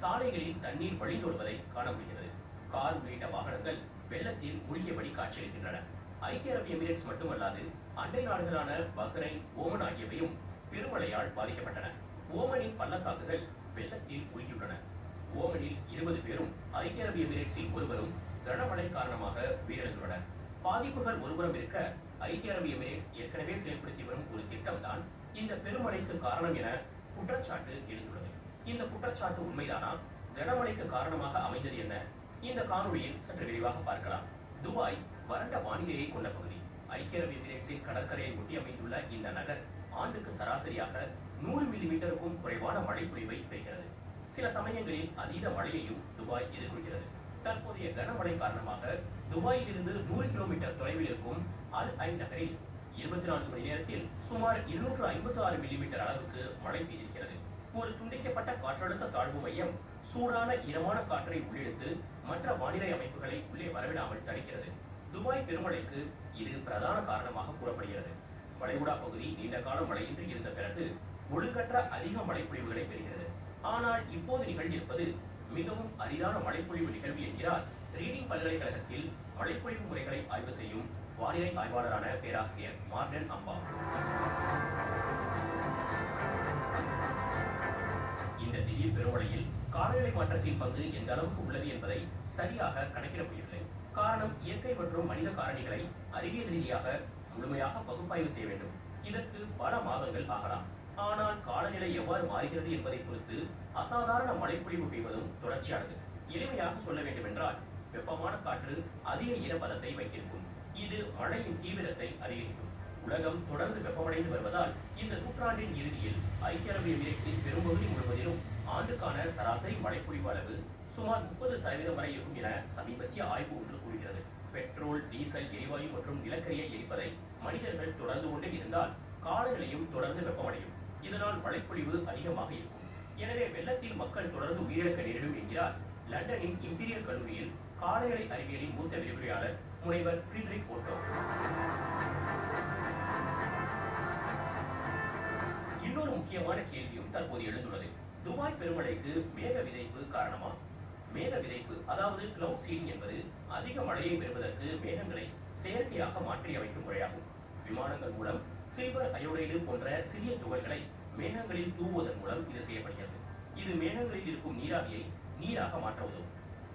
சாலைகளில் தண்ணீர் வழிந்தோடுவதை காண முடிகிறது கார் உள்ளிட்ட வாகனங்கள் வெள்ளத்தில் மூழ்கியபடி காட்சியளிக்கின்றன. ஐக்கிய அரபு எமிரேட்ஸ் மட்டுமல்லாது அண்டை நாடுகளான பஹ்ரைன் ஓமன் ஆகியவையும் பெருமழையால் பாதிக்கப்பட்டன. ஓமனின் பள்ளத்தாக்குகள் வெள்ளத்தில் மூழ்கியுள்ளன. ஓமனில் இருபது பேரும் ஐக்கிய அரபு எமிரேட்ஸில் ஒருவரும் கனமழை காரணமாக உயிரிழந்துள்ளனர். பாதிப்புகள் ஒருபுறம் இருக்க ஐக்கிய அரபு எமிரேட்ஸ் ஏற்கனவே செயல்படுத்தி வரும் ஒரு திட்டம்தான் இந்த பெருமழைக்கு காரணம் என குற்றச்சாட்டு எழுந்துள்ளது. இந்த குற்றச்சாட்டு உண்மைதானா கனமழைக்கு காரணமாக அமைந்தது என்ன? இந்த காணொலியில் சற்று விரிவாக பார்க்கலாம். துபாய் வறண்ட வானிலையை கொண்ட பகுதி. ஐக்கிய அரபு எமிரேட்ஸின் கடற்கரையை ஒட்டி அமைந்துள்ள இந்த நகர் ஆண்டுக்கு சராசரியாக நூறு மில்லிமீட்டருக்கும் குறைவான மழை பொழிவை பெறுகிறது. சில சமயங்களில் அதீத மழையையும் துபாய் எதிர்கொள்கிறது. தற்போதைய கனமழை காரணமாக துபாயில் இருந்து நூறு கிலோமீட்டர் தொலைவில் இருக்கும் அல் ஐ நகரில் இருபத்தி நான்கு மணி நேரத்தில் சுமார் இருநூற்று ஐம்பத்தி ஆறு மில்லிமீட்டர் அளவுக்கு மழை பெய்தது. ஒரு துண்டிக்கப்பட்ட காற்றழுத்த தாழ்வு மையம் சூடான ஈரமான காற்றை உள்ளிழுத்து மற்ற வானிலை அமைப்புகளை உள்ளே வரவிடாமல் தடுக்கிறது. துபாய் பெருமழைக்கு இது பிரதான காரணமாக கூறப்படுகிறது. வளைகுடா பகுதி நீண்ட காலம் மழையின்றி இருந்த பிறகு ஒழுங்கற்ற அதிக மழைப்பொழிவுகளை பெறுகிறது. ஆனால் இப்போது நிகழ்ந்திருப்பது மிகவும் அரிதான மழைப்பொழிவு நிகழ்வு என்கிறார் ரீடிங் பல்கலைக்கழகத்தில் மழைப்பொழிவு முறைகளை ஆய்வு செய்யும் வானிலை ஆய்வாளரான பேராசிரியர் மார்டன் அம்பா. காலநிலை மாற்றத்தின் பங்கு எந்த அளவுக்கு உள்ளது என்பதை சரியாக கணக்கிட முடியவில்லை. காரணம் இயற்கை மற்றும் மனித காரணிகளை அறிவியல் ரீதியாக முழுமையாக பகுப்பாய்வு செய்ய வேண்டும். இதற்கு பல மாதங்கள் ஆகலாம். ஆனால் காலநிலை எவ்வாறு மாறுகிறது என்பதை பொறுத்து அசாதாரண மழைப்பொழிவு பெய்வதும் தொடர்ச்சியானது. எளிமையாக சொல்ல வேண்டுமென்றால் வெப்பமான காற்று அதிக ஈரப்பதத்தை வைத்திருக்கும். இது மழையின் தீவிரத்தை அதிகரிக்கும். உலகம் தொடர்ந்து வெப்பமடைந்து வருவதால் இந்த நூற்றாண்டின் இறுதியில் ஐக்கிய அரபு எமிரேட்ஸின் பெரும்பகுதி முழுவதிலும் ஆண்டுக்கான சராசரி மழைப்பொழிவு அளவு சுமார் முப்பது சதவீதம் வரை இருக்கும் என சமீபத்திய ஆய்வு ஒன்று கூறுகிறது. பெட்ரோல் டீசல் எரிவாயு மற்றும் நிலக்கரியை எரிப்பதை மனிதர்கள் தொடர்ந்து கொண்டே இருந்தால் காலநிலையும் தொடர்ந்து வெப்பமடையும். இதனால் மழைப்பொழிவு அதிகமாக இருக்கும். எனவே வெள்ளத்தில் மக்கள் தொடர்ந்து உயிரிழக்க நேரிடும் என்கிறார் லண்டனின் இம்பீரியல் கல்லூரியில் காலநிலை அறிவியலின் மூத்த விரிவுரையாளர் முனைவர் ஃப்ரிட்ரிக் ஓட்டோ. இன்னொரு முக்கியமான கேள்வியும் தற்போது எழுந்துள்ளது. துபாய் பெருமழைக்கு மேக விதைப்பு காரணமா? மேக விதைப்பு அதாவது கிளவுட் சீடிங் என்பது அதிக மழையை பெறுவதற்கு மேகங்களை செயற்கையாக மாற்றி அமைக்கும் முறையாகும். விமானங்கள் மூலம் சில்வர் அயோடைடு போன்ற சிறிய துகள்களை மேகங்களில் தூவுவதன் மூலம் இது செய்யப்படுகிறது. இது மேகங்களில் இருக்கும் நீராவியை நீராக மாற்ற உதவும்.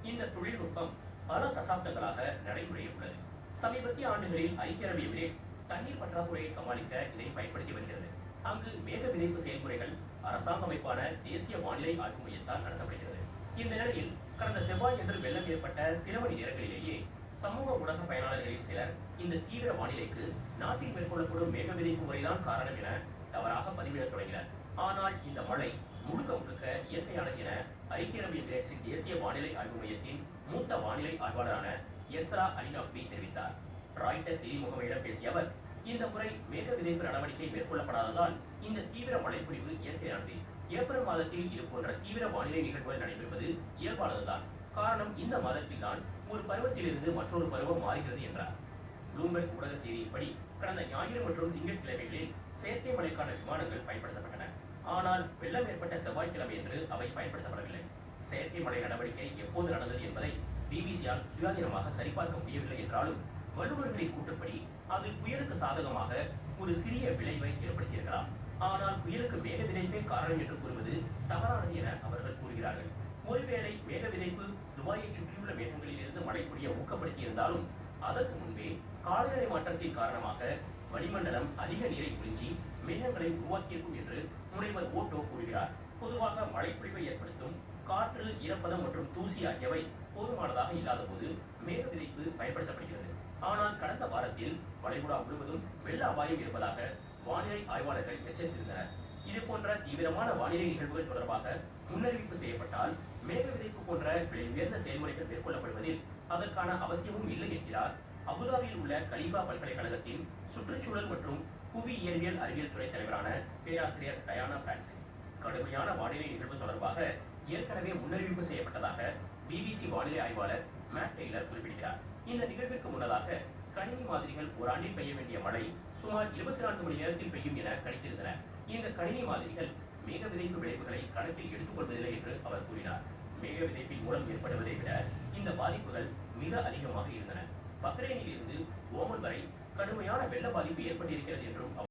இந்த தொழில்நுட்பம் பல தசாப்தங்களாக நடைமுறையில் உள்ளது. சமீபத்திய ஆண்டுகளில் ஐக்கிய அரபு எமிரேட்ஸ் தண்ணீர் பற்றாக்குறையை சமாளிக்க இதை பயன்படுத்தி வருகிறது. அங்கு மேக விதைப்பு செயல்முறைகள் அரசாங்க அமைப்பான தேசிய வானிலை ஆய்வு மையத்தால் நடத்தப்படுகிறது. இந்த நிலையில் கடந்த செவ்வாய் என்று வெள்ளம் ஏற்பட்ட சில மணி நேரங்களிலேயே சமூக ஊடக பயனாளர்களில் சிலர் இந்த தீவிர வானிலைக்கு நாட்டில் மேற்கொள்ளப்படும் மேக விதைப்பு முறைதான் காரணம் என தவறாக பதிவிடத் தொடங்கினர். ஆனால் இந்த மழை முழுக்க முழுக்க இயற்கையானது என ஐக்கிய அரபு எமிரேட்ஸின் தேசிய வானிலை ஆய்வு மையத்தின் மூத்த வானிலை ஆய்வாளரான எஸ்ரா அலினாக்பி தெரிவித்தார். ராய்டர் செய்தி முகமையிடம் பேசிய அவர் இந்த முறை மேக விதைப்பு நடவடிக்கை மேற்கொள்ளப்படாததால் இந்த தீவிர மழைப்பொழிவு இயற்கையானது. ஏப்ரல் மாதத்தில் இது போன்ற தீவிர வானிலை நிகழ்வுகள் நடைபெறுவது இயல்பானதுதான். காரணம் இந்த மாதத்தில் தான் ஒரு பருவத்திலிருந்து மற்றொரு பருவம் மாறுகிறது என்றார். ப்ளூம்பெர்க் ஊடக செய்தியின்படி கடந்த ஞாயிறு மற்றும் திங்கட்கிழமைகளில் செயற்கை மழைக்கான விமானங்கள் பயன்படுத்தப்பட்டன. ஆனால் வெள்ளம் ஏற்பட்ட செவ்வாய்க்கிழமை என்று அவை பயன்படுத்தப்படவில்லை. செயற்கை மழை நடவடிக்கை எப்போது நடந்தது என்பதை பிபிசியால் சுயாதீனமாக சரிபார்க்க முடியவில்லை என்றாலும் வல்லுநர்களின் கூற்றுப்படி அது புயலுக்கு சாதகமாக ஒரு சிறிய விளைவை ஏற்படுத்தியிருக்கலாம். ஆனால் புயலுக்கு வேக விதைப்பே காரணம் என்று கூறுவது தவறானது என அவர்கள் கூறுகிறார்கள். ஒருவேளை வேக விதைப்பு துபாயை சுற்றியுள்ள மேகங்களில் இருந்து மழை பொழிய ஊக்கப்படுத்தியிருந்தாலும் அதற்கு முன்பே காலநிலை மாற்றத்தின் காரணமாக வளிமண்டலம் அதிக நீரை உறிஞ்சி மேகங்களை உருவாக்கியிருக்கும் என்று முனைவர் ஓட்டோ கூறுகிறார். பொதுவாக மழைப்பொழிவை ஏற்படுத்தும் காற்று ஈரப்பதம் மற்றும் தூசி ஆகியவை போதுமானதாக இல்லாத போது மேக விதைப்பு பயன்படுத்தப்படுகிறது. ஆனால் கடந்த வாரத்தில் வளைகுடா முழுவதும் வெள்ள அபாயம் இருப்பதாக வானிலை ஆய்வாளர்கள் எச்சரித்திருந்தனர். இது போன்ற தீவிரமான வானிலை நிகழ்வுகள் தொடர்பாக முன்னறிவிப்பு செய்யப்பட்டால் மேக விதைப்பு போன்ற விலை உயர்ந்த செயல்முறைகள் மேற்கொள்ளப்படுவதில் அதற்கான அவசியமும் இல்லை என்கிறார். அபுதாபியில் உள்ள கலீஃபா பல்கலைக்கழகத்தின் சுற்றுச்சூழல் மற்றும் புவி இயற்பியல் அறிவியல் துறை தலைவரான பேராசிரியர் டயானா பிரான்சிஸ் கடுமையான வானிலை நிகழ்வு தொடர்பாக ஏற்கனவே முன்னறிவிப்பு செய்யப்பட்டதாக பிபிசி வானிலை ஆய்வாளர் மேட் டெய்லர் குறிப்பிடுகிறார். இந்த நிகழ்விற்கு முன்னதாக கணினி மாதிரிகள் ஒரு ஆண்டில் பெய்ய வேண்டிய மழை சுமார் இருபத்தி நான்கு மணி நேரத்தில் பெய்யும் என கணித்திருந்தன. இந்த கணினி மாதிரிகள் மேக விதைப்பு விளைவுகளை கணக்கில் எடுத்துக்கொள்வதில்லை என்று அவர் கூறினார். மேக விதைப்பின் மூலம் ஏற்படுவதை விட இந்த பாதிப்புகள் மிக அதிகமாக இருந்தன. பக்ரைனில் இருந்து ஓமன் வரை கடுமையான வெள்ள பாதிப்பு ஏற்பட்டிருக்கிறது என்றும்